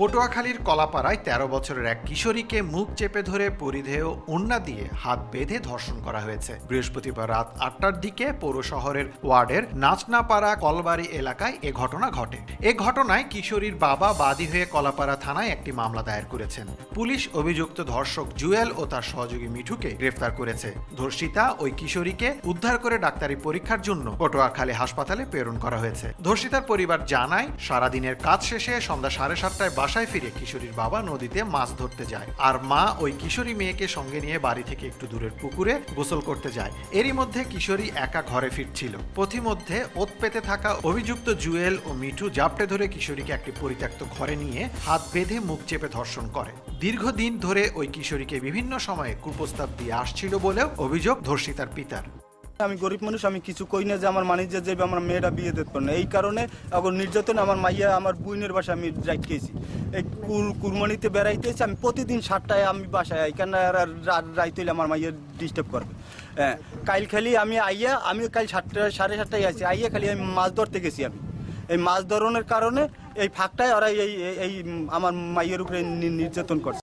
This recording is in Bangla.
পটুয়াখালীর কলাপাড়ায় তেরো বছরের এক কিশোরীকে মুখ চেপে ধরে পরিধেয় উন্না দিয়ে হাত বেঁধে ধর্ষণ করা হয়েছে। বৃহস্পতিবার রাত আটটার দিকে পৌর শহরের ওয়ার্ডের নাচনাপাড়া কলবাড়ি এলাকায় এ ঘটনা ঘটে। এ ঘটনায় কিশোরীর বাবা বাদী হয়ে কলাপাড়া থানায় একটি মামলা দায়ের করেছেন। পুলিশ অভিযুক্ত ধর্ষক জুয়েল ও তার সহযোগী মিঠুকে গ্রেফতার করেছে। ধর্ষিতা ওই কিশোরীকে উদ্ধার করে ডাক্তারি পরীক্ষার জন্য পটুয়াখালী হাসপাতালে প্রেরণ করা হয়েছে। ধর্ষিতার পরিবার জানায়, সারাদিনের কাজ শেষে সন্ধ্যা সাড়ে সাতটায় বাসায় ফিরে কিশোরীর বাবা নদীতে মাছ ধরতে যায় আর মা ওই কিশোরী মেয়েকে সঙ্গে নিয়ে বাড়ি থেকে একটু দূরের পুকুরে গোসল করতে যায়। এরই মধ্যে কিশোরী একা ঘরে ফিরছিল। পথিমধ্যে ওত পেতে থাকা অভিযুক্ত জুয়েল ও মিঠু জাপটে ধরে কিশোরীকে একটি পরিত্যক্ত ঘরে নিয়ে হাত বেঁধে মুখ চেপে ধর্ষণ করে। দীর্ঘদিন ধরে ওই কিশোরীকে বিভিন্ন সময়ে কুপ্রস্তাব দিয়ে আসছিল বলেও অভিযোগ ধর্ষিতার পিতার। আমি গরিব মানুষ, আমি কিছু কই না যে আমার মানিজ্য যাবে আমার মেয়েরা বিয়ে দিতে পারে না। এই কারণে এখন নির্যাতন আমার মাইয়া আমার বুইনের বাসায় আমি রাখতেছি এই কুর কুরমানিতে বেড়াইতেছি আমি প্রতিদিন সাতটায় আমি বাসায় এখানে রাইতে হইলে আমার মাইয়া ডিস্টার্ব করবে। হ্যাঁ কাল খালি আমি আইয়া আমি কাল সাতটা, সাড়ে সাতটায় আছি আইয়া খালি আমি মাছ ধরতে গেছি আমি। এই মাছ ধরনের কারণে এই ফাঁকটায় ওরা এই, এই- আমার মাইয়ের উপরে নির্যাতন করছে।